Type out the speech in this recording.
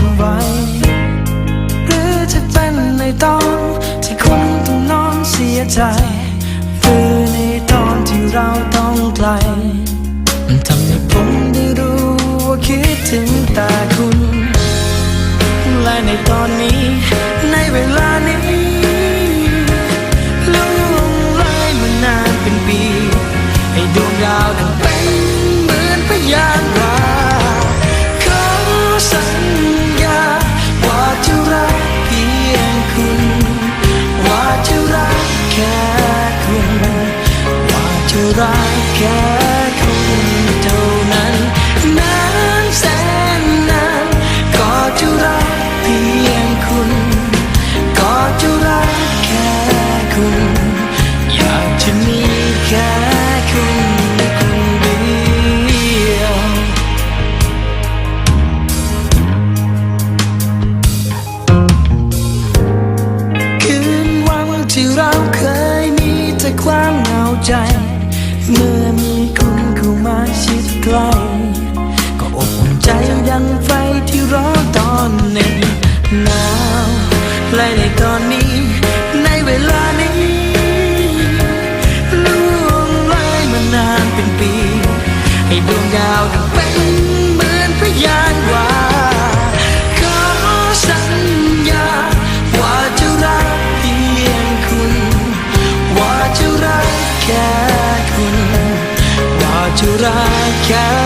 นไหวหรือจะเป็นในตอนที่คุณต้องนอนเสียใจหรือในตอนที่เราต้องไกล มันทำให้ผมได้รู้ว่าคิดถึงแต่คุณ และในตอนนี้ ในเวลานี้ล่วงเลยมานานเป็นปี ให้ดวงดาว ว่า เมื่อมีคุณเข้ามาชิดใกล้ก็อบอุ่นใจดังไฟที่ร้อนตอนหนึ่งหนาวและในตอนนี้ ว่า